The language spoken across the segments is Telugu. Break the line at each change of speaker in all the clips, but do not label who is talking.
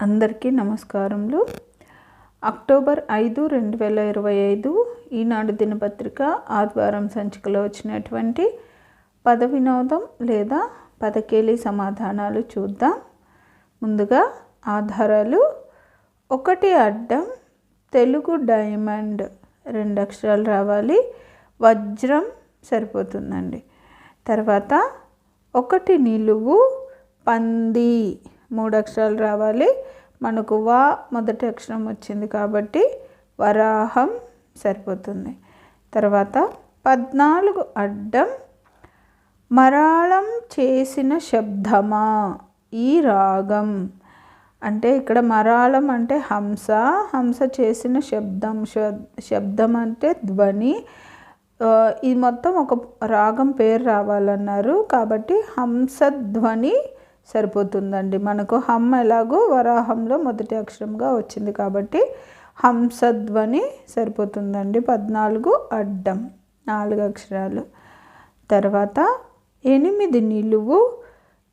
అందరికీ నమస్కారములు. అక్టోబర్ ఐదు రెండు వేల ఇరవై ఐదు ఈనాడు దినపత్రిక ఆదివారం సంచికలో వచ్చినటువంటి పద వినోదం లేదా పదకేలి సమాధానాలు చూద్దాం. ముందుగా ఆధారాలు. ఒకటి అడ్డం తెలుగు డైమండ్ రెండు అక్షరాలు రావాలి. వజ్రం సరిపోతుందండి. తర్వాత ఒకటి నిలువు పంది మూడు అక్షరాలు రావాలి. మనకు వా మొదటి అక్షరం వచ్చింది కాబట్టి వరాహం సరిపోతుంది. తర్వాత పద్నాలుగు అడ్డం మరాళం చేసిన శబ్దమా? ఈ రాగం. అంటే ఇక్కడ మరాళం అంటే హంస హంస చేసిన శబ్దం శబ్దం అంటే ధ్వని. ఇది మొత్తం ఒక రాగం పేరు రావాలన్నారు కాబట్టి హంసధ్వని సరిపోతుందండి. మనకు హమ్ ఎలాగో వరాహంలో మొదటి అక్షరంగా వచ్చింది కాబట్టి హంసధ్వని సరిపోతుందండి. పద్నాలుగు అడ్డం నాలుగు అక్షరాలు. తర్వాత ఎనిమిది నిలువు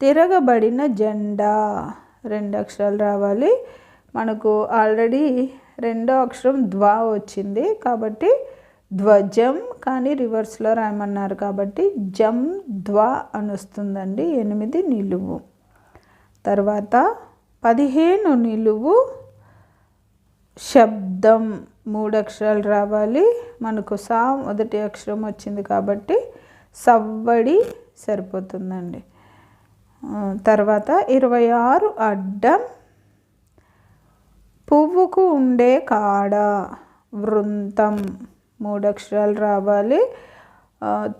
తిరగబడిన జెండా రెండు అక్షరాలు రావాలి. మనకు ఆల్రెడీ రెండో అక్షరం ద్వా వచ్చింది కాబట్టి ధ్వజం కానీ రివర్స్లో రాయమన్నారు కాబట్టి జం ద్వా అని వస్తుందండి. ఎనిమిది నిలువు. తర్వాత పదిహేను నిలువు శబ్దం. మూడు అక్షరాలు రావాలి. మనకు సా మొదటి అక్షరం వచ్చింది కాబట్టి సవ్వడి సరిపోతుందండి. తర్వాత ఇరవై ఆరు అడ్డం. పువ్వుకు ఉండే కాడ. వృంతం. మూడు అక్షరాలు రావాలి.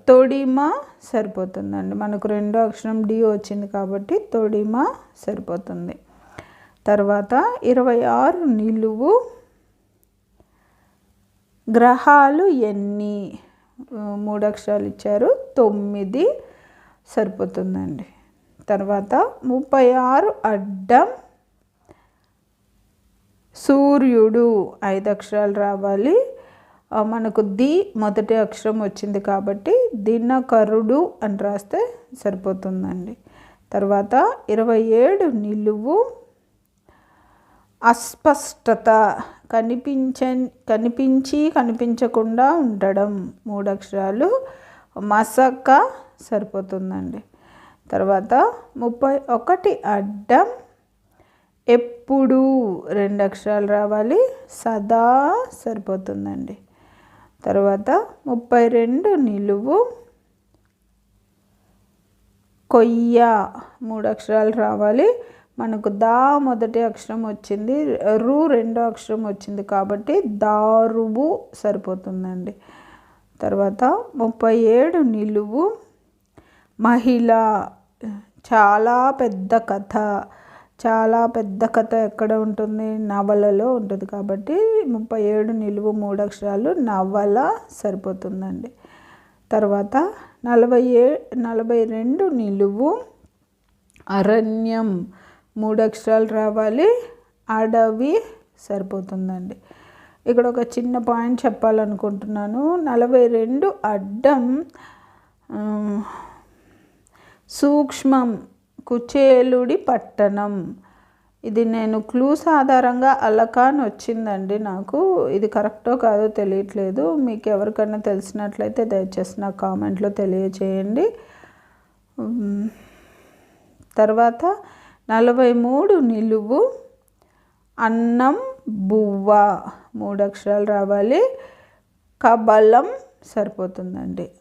తొడిమ సరిపోతుందండి. మనకు రెండో అక్షరం డి వచ్చింది కాబట్టి తొడిమ సరిపోతుంది. తర్వాత ఇరవై ఆరు నిలువు గ్రహాలు ఎన్ని? మూడు అక్షరాలు ఇచ్చారు. తొమ్మిది సరిపోతుందండి. తర్వాత ముప్పై ఆరు అడ్డం సూర్యుడు. ఐదు అక్షరాలు రావాలి. మనకు ది మొదటి అక్షరం వచ్చింది కాబట్టి దినకరుడు అని రాస్తే సరిపోతుందండి. తర్వాత ఇరవై ఏడు నిలువు అస్పష్టత కనిపించ కనిపించి కనిపించకుండా ఉండడం మూడు అక్షరాలు మసక సరిపోతుందండి. తర్వాత ముప్పై ఒకటి అడ్డం ఎప్పుడు రెండు అక్షరాలు రావాలి సదా సరిపోతుందండి. తర్వాత ముప్పై రెండు నిలువు. కొయ్య మూడు అక్షరాలు రావాలి. మనకు దా మొదటి అక్షరం వచ్చింది రు రెండో అక్షరం వచ్చింది కాబట్టి దారువు సరిపోతుందండి. తర్వాత ముప్పై ఏడు నిలువు. మహిళ చాలా పెద్ద కథ. చాలా పెద్ద కథ ఎక్కడ ఉంటుంది? నవలలో ఉంటుంది కాబట్టి ముప్పై ఏడు నిలువు మూడు అక్షరాలు నవల సరిపోతుందండి. తర్వాత నలభై ఏ నలభై రెండు నిలువు అరణ్యం మూడు అక్షరాలు రావాలి. అడవి సరిపోతుందండి. ఇక్కడ ఒక చిన్న పాయింట్ చెప్పాలనుకుంటున్నాను. నలభై రెండు అడ్డం సూక్ష్మం కుచేలుడి పట్టణం. ఇది నేను క్లూస్ ఆధారంగా అలకాన్ వచ్చిందండి నాకు. ఇది కరెక్టో కాదో తెలియట్లేదు. మీకు ఎవరికైనా తెలిసినట్లయితే దయచేసి నా కామెంట్లో తెలియచేయండి తర్వాత నలభై మూడు నిలువు అన్నం బువ్వ. మూడు అక్షరాలు రావాలి. కబలం సరిపోతుందండి.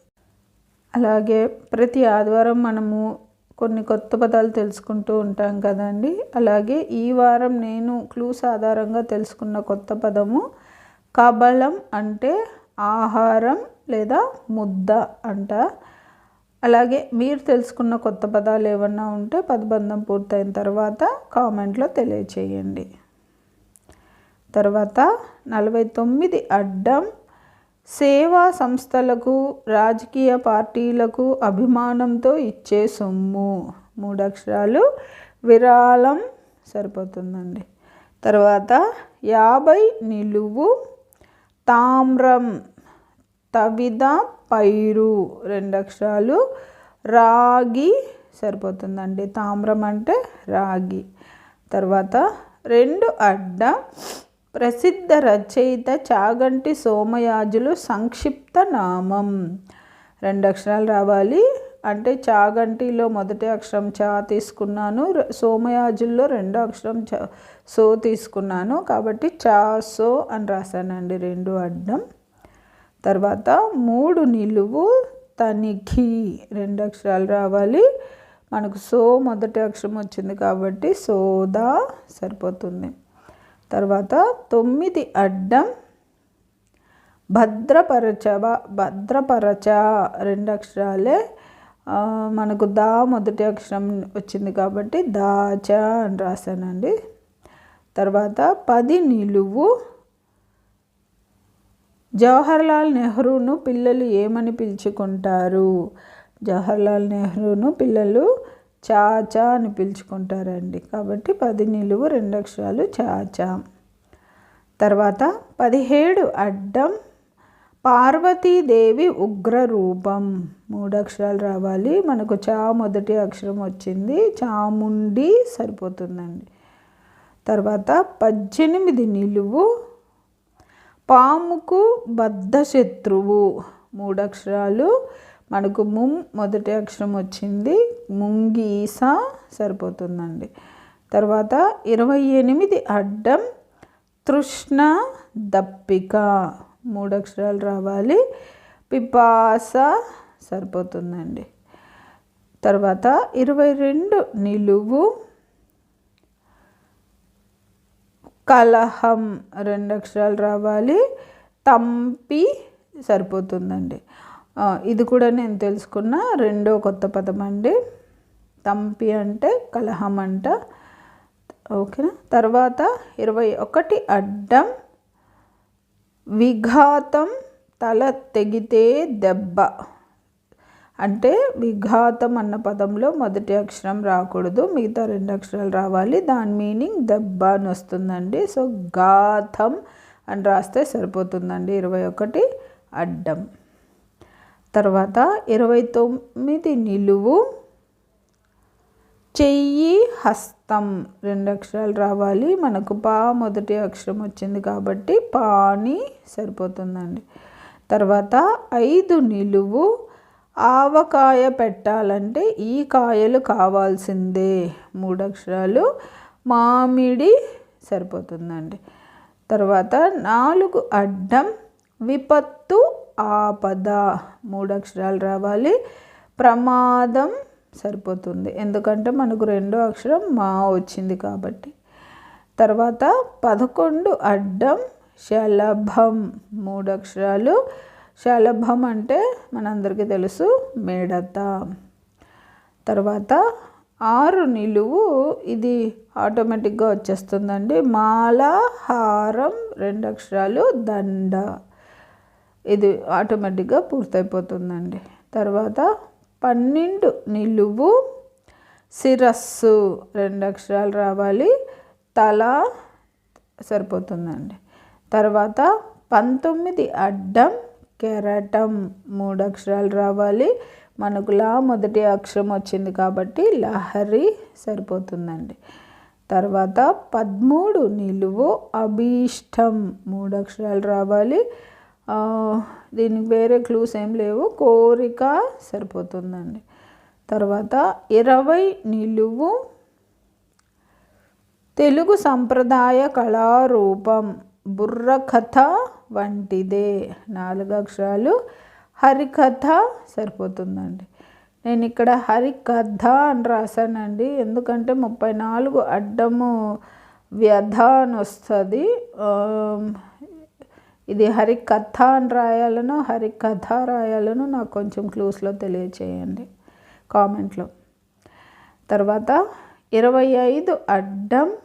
అలాగే ప్రతి ఆదివారం మనము కొన్ని కొత్త పదాలు తెలుసుకుంటూ ఉంటాం కదండి. అలాగే ఈ వారం నేను క్లూస్ ఆధారంగా తెలుసుకున్న కొత్త పదము కబలం అంటే ఆహారం లేదా ముద్ద అంట. అలాగే మీరు తెలుసుకున్న కొత్త పదాలు ఏమన్నా ఉంటే పదబంధం పూర్తయిన తర్వాత కామెంట్లో తెలియచేయండి. తర్వాత నలభై తొమ్మిది అడ్డం సేవా సంస్థలకు రాజకీయ పార్టీలకు అభిమానంతో ఇచ్చే సొమ్ము. మూడు అక్షరాలు విరాళం సరిపోతుందండి. తర్వాత యాభై నిలువు తామ్రం తవిద పైరు. రెండు అక్షరాలు రాగి సరిపోతుందండి. తామ్రం అంటే రాగి. తర్వాత రెండు అడ్డ ప్రసిద్ధ రచయిత చాగంటి సోమయాజులు సంక్షిప్త నామం. రెండు అక్షరాలు రావాలి. అంటే చాగంటిలో మొదటి అక్షరం చా తీసుకున్నాను సోమయాజుల్లో రెండో అక్షరం చ సో తీసుకున్నాను. కాబట్టి చా సో అని రాశానండి రెండు అడ్డం. తర్వాత మూడు నిలువు తనిఖీ రెండు అక్షరాలు రావాలి. మనకు సో మొదటి అక్షరం వచ్చింది కాబట్టి సోదా సరిపోతుంది. తర్వాత తొమ్మిది అడ్డం భద్రపరచ భద్రపరచ రెండు అక్షరాలే. మనకు దా మొదటి అక్షరం వచ్చింది కాబట్టి దాచ అని రాశానండి. తర్వాత పది నిలువు. జవహర్లాల్ నెహ్రూను పిల్లలు ఏమని పిలుచుకుంటారు? జవహర్లాల్ నెహ్రూను పిల్లలు చాచా అని పిలుచుకుంటారండి. కాబట్టి పది నిలువు రెండు అక్షరాలు చాచా. తర్వాత పదిహేడు అడ్డం పార్వతీదేవి ఉగ్ర రూపం మూడు అక్షరాలు రావాలి. మనకు చా మొదటి అక్షరం వచ్చింది. చాముండి సరిపోతుందండి. తర్వాత పద్దెనిమిది నిలువు పాముకు బద్ధ శత్రువు మూడు అక్షరాలు మనకు ముం మొదటి అక్షరం వచ్చింది ముంగీస సరిపోతుందండి. తర్వాత ఇరవై ఎనిమిది అడ్డం తృష్ణ దప్పిక మూడు అక్షరాలు రావాలి పిపాస సరిపోతుందండి. తర్వాత ఇరవై రెండు నిలువు కలహం రెండు అక్షరాలు రావాలి తంపి సరిపోతుందండి. ఇది కూడా నేను తెలుసుకున్న రెండో కొత్త పదం అండి. తంపి అంటే కలహం అంట. ఓకేనా? తర్వాత ఇరవై ఒకటి అడ్డం. విఘాతం తల తెగితే దెబ్బ. అంటే విఘాతం అన్న పదంలో మొదటి అక్షరం రాకూడదు మిగతా రెండు అక్షరాలు రావాలి. దాని మీనింగ్ దెబ్బ అని వస్తుందండి. సో ఘాతం అని రాస్తే సరిపోతుందండి. ఇరవై ఒకటి అడ్డం. తర్వాత ఇరవై తొమ్మిది నిలువు. చెయ్యి హస్తం. రెండు అక్షరాలు రావాలి. మనకు పా మొదటి అక్షరం వచ్చింది కాబట్టి పాని సరిపోతుందండి. తర్వాత ఐదు నిలువు. ఆవకాయ పెట్టాలంటే ఈ కాయలు కావాల్సిందే. మూడు అక్షరాలు. మామిడి సరిపోతుందండి. తర్వాత నాలుగు అడ్డం. విపత్తు ఆపద మూడు అక్షరాలు రావాలి. ప్రమాదం సరిపోతుంది. ఎందుకంటే మనకు రెండో అక్షరం మా వచ్చింది కాబట్టి. తర్వాత పదకొండు అడ్డం శలభం మూడు అక్షరాలు శలభం అంటే మనందరికీ తెలుసు మేడత. తర్వాత ఆరు నిలువు ఇది ఆటోమేటిక్గా వచ్చేస్తుందండి. మాల హారం రెండు అక్షరాలు దండ. ఇది ఆటోమేటిక్గా పూర్తయిపోతుందండి. తర్వాత పన్నెండు నిలువు శిరస్సు రెండు అక్షరాలు రావాలి. తల సరిపోతుందండి. తర్వాత పంతొమ్మిది అడ్డం కెరటం మూడు అక్షరాలు రావాలి. మనకు లా మొదటి అక్షరం వచ్చింది కాబట్టి లహరి సరిపోతుందండి. తర్వాత పదమూడు నిలువు అభీష్టం మూడు అక్షరాలు రావాలి. దీనికి వేరే క్లూస్ ఏం లేవు. కోరిక సరిపోతుందండి. తర్వాత ఇరవై నిలువు తెలుగు సంప్రదాయ కళారూపం బుర్రకథ వంటిదే. నాలుగు అక్షరాలు. హరికథ సరిపోతుందండి. నేను ఇక్కడ హరికథ అని రాశానండి. ఎందుకంటే ముప్పై నాలుగు అడ్డము వ్యధ అని వస్తుంది. ఇది హరికథ అని రాయాలను హరికథ రాయాలను నాకు కొంచెం క్లూస్లో తెలియచేయండి కామెంట్లో. తర్వాత ఇరవై ఐదు అడ్డం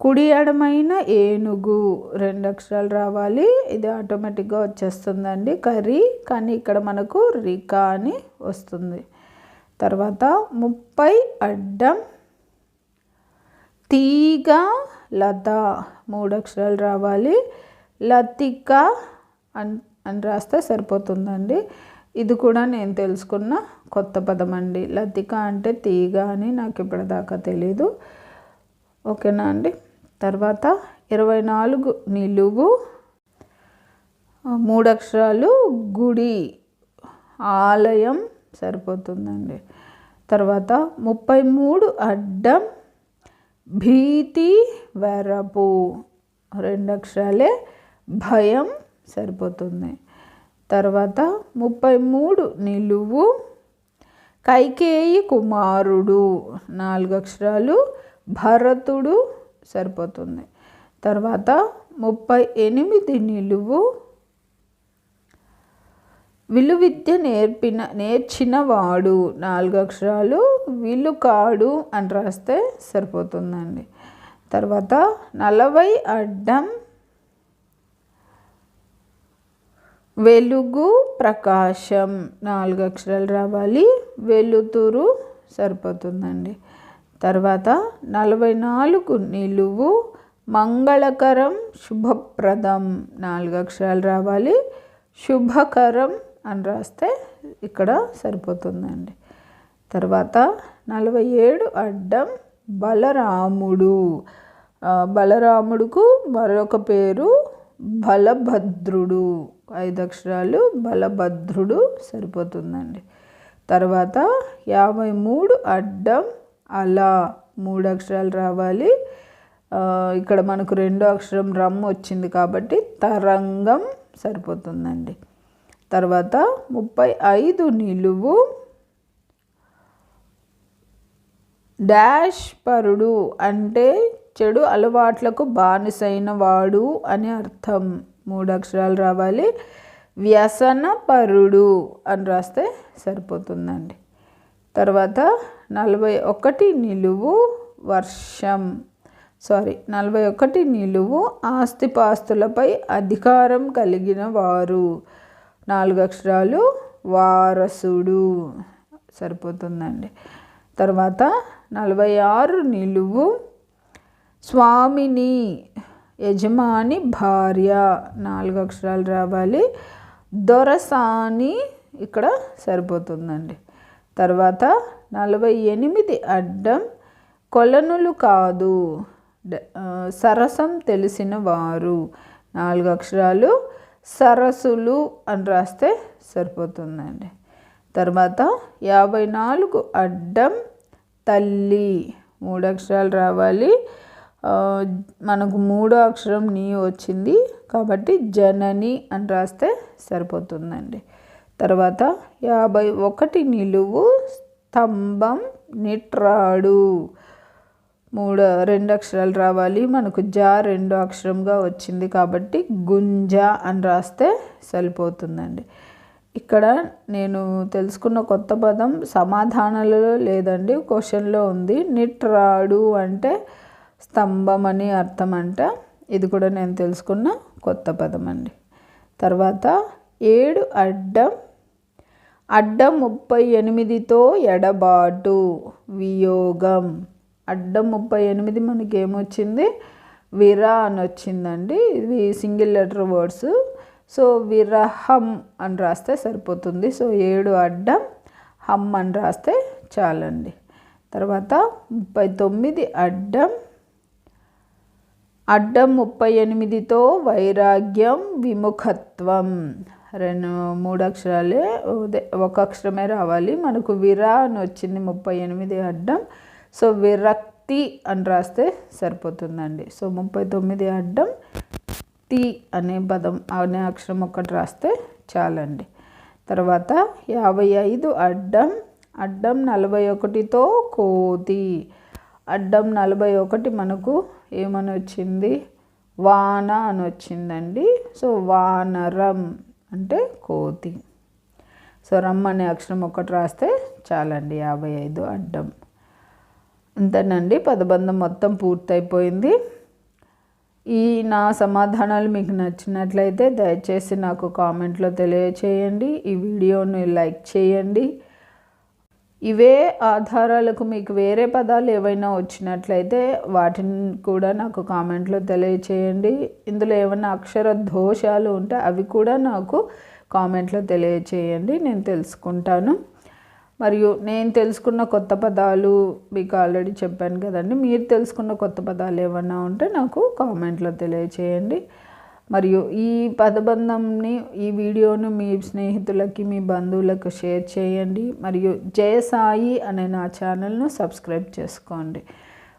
కుడి అడమైన ఏనుగు. రెండు అక్షరాలు రావాలి. ఇది ఆటోమేటిక్గా వచ్చేస్తుందండి. కర్రీ కానీ ఇక్కడ మనకు రికా అని వస్తుంది. తర్వాత ముప్పై అడ్డం తీగ లత. మూడు అక్షరాలు రావాలి. లతిక అని అని రాస్తే సరిపోతుందండి. ఇది కూడా నేను తెలుసుకున్న కొత్త పదం అండి లతిక అంటే తీగ అని నాకు ఇప్పటిదాకా తెలీదు. ఓకేనా అండి? తర్వాత ఇరవై నాలుగు నిలువు మూడు అక్షరాలు గుడి ఆలయం సరిపోతుందండి. తర్వాత ముప్పై మూడు అడ్డం భీతి వెరపు. రెండు అక్షరాలే భయం సరిపోతుంది. తర్వాత ముప్పై మూడు నిలువు. కైకేయి కుమారుడు. నాలుగు అక్షరాలు భరతుడు సరిపోతుంది. తర్వాత ముప్పై ఎనిమిది నిలువు. విలు విద్య నేర్పిన నేర్చినవాడు. నాలుగు అక్షరాలు విలుకాడు అని రాస్తే సరిపోతుందండి. తర్వాత నలభై అడ్డం వెలుగు ప్రకాశం. నాలుగు అక్షరాలు రావాలి. వెలుతురు సరిపోతుందండి. తర్వాత నలభై నాలుగు నిలువు మంగళకరం శుభప్రదం. నాలుగు అక్షరాలు రావాలి. శుభకరం అని రాస్తే ఇక్కడ సరిపోతుందండి. తర్వాత నలభై ఏడు అడ్డం బలరాముడు. బలరాముడుకు మరొక పేరు బలభద్రుడు. ఐదు అక్షరాలు బలభద్రుడు సరిపోతుందండి. తర్వాత యాభై మూడు అడ్డం అలా మూడు అక్షరాలు రావాలి ఇక్కడ మనకు రెండో అక్షరం రమ్ వచ్చింది కాబట్టి తరంగం సరిపోతుందండి. తర్వాత ముప్పై ఐదు నిలువు డాష్ పరుడు అంటే చెడు అలవాట్లకు బానిసైన వాడు అని అర్థం. మూడు అక్షరాలు రావాలి. వ్యసన పరుడు అని రాస్తే సరిపోతుందండి. తర్వాత నలభై ఒకటి నిలువు వర్షం. సారీ నలభై ఒకటి నిలువు ఆస్తిపాస్తులపై అధికారం కలిగిన వారు. నాలుగు అక్షరాలు వారసుడు. సరిపోతుందండి. తర్వాత నలభై ఆరు నిలువు స్వామిని యజమాని భార్య. నాలుగు అక్షరాలు రావాలి. దొరసాని ఇక్కడ సరిపోతుందండి. తర్వాత నలభై ఎనిమిది అడ్డం కొలనులు కాదు. సరసం తెలిసిన వారు. నాలుగు అక్షరాలు సరస్సులు అని రాస్తే సరిపోతుందండి. తర్వాత యాభై నాలుగు అడ్డం తల్లి మూడు అక్షరాలు రావాలి. మనకు మూడో అక్షరం నీ వచ్చింది కాబట్టి జనని అని రాస్తే సరిపోతుందండి. తర్వాత యాభై ఒకటి నిలువు స్తంభం నిట్రాడు. మూడు రెండు అక్షరాలు రావాలి. మనకు జా రెండో అక్షరంగా వచ్చింది కాబట్టి గుంజ అని రాస్తే సరిపోతుందండి. ఇక్కడ నేను తెలుసుకున్న కొత్త పదం సమాధానాలలో లేదండి క్వశ్చన్లో ఉంది. నిట్రాడు అంటే స్తంభం అని అర్థం అంట ఇది కూడా నేను తెలుసుకున్న కొత్త పదం అండి. తర్వాత ఏడు అడ్డం అడ్డం ముప్పై ఎనిమిదితో ఎడబాటు వియోగం. అడ్డం ముప్పై ఎనిమిది మనకి ఏమొచ్చింది? విరా అని వచ్చిందండి. ఇవి సింగిల్ లెటర్ వర్డ్స్. సో విరహం అని రాస్తే సరిపోతుంది. సో ఏడు అడ్డం హమ్ అని రాస్తే చాలండి. తర్వాత ముప్పై తొమ్మిది అడ్డం అడ్డం ముప్పై ఎనిమిదితో వైరాగ్యం విముఖత్వం. రెండు మూడు అక్షరాలే ఒక అక్షరమే రావాలి. మనకు విరా అని వచ్చింది ముప్పై ఎనిమిది అడ్డం సో విరక్తి అని రాస్తే సరిపోతుందండి. సో ముప్పై తొమ్మిది అడ్డం తి అనే పదం అనే అక్షరం ఒకటి రాస్తే చాలండి. తర్వాత యాభై ఐదు అడ్డం అడ్డం నలభై ఒకటితో కోతి. అడ్డం నలభై ఒకటి మనకు ఏమని వచ్చింది? వాన అని వచ్చిందండి. సో వానరం అంటే కోతి. సో రమ్ అనే అక్షరం ఒకటి రాస్తే చాలండి యాభై ఐదు అడ్డం. అంతేనండి. పదబంధం మొత్తం పూర్తయిపోయింది. ఈ నా సమాధానాలు మీకు నచ్చినట్లయితే దయచేసి నాకు కామెంట్లో తెలియచేయండి. ఈ వీడియోని లైక్ చేయండి. ఇవే ఆధారాలకు మీకు వేరే పదాలు ఏవైనా వచ్చినట్లయితే వాటిని కూడా నాకు కామెంట్లో తెలియచేయండి. ఇందులో ఏమైనా అక్షర దోషాలు ఉంటే అవి కూడా నాకు కామెంట్లో తెలియచేయండి. నేను తెలుసుకుంటాను. మరియు నేను తెలుసుకున్న కొత్త పదాలు మీకు ఆల్రెడీ చెప్పాను కదండి. మీరు తెలుసుకున్న కొత్త పదాలు ఏమన్నా ఉంటే నాకు కామెంట్లో తెలియచేయండి. మరియు ఈ పదబంధంని ఈ వీడియోను మీ స్నేహితులకి మీ బంధువులకు షేర్ చేయండి. మరియు జయసాయి అనే నా ఛానల్ను సబ్స్క్రైబ్ చేసుకోండి.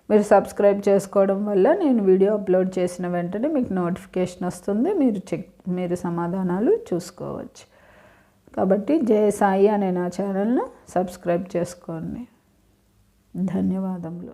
మీరు సబ్స్క్రైబ్ చేసుకోవడం వల్ల నేను వీడియో అప్లోడ్ చేసిన వెంటనే మీకు నోటిఫికేషన్ వస్తుంది. మీరు చెక్ మీరు సమాధానాలు చూసుకోవచ్చు. కాబట్టి జయ సాయి అనే నా ఛానల్ను సబ్స్క్రైబ్ చేసుకోండి. ధన్యవాదములు.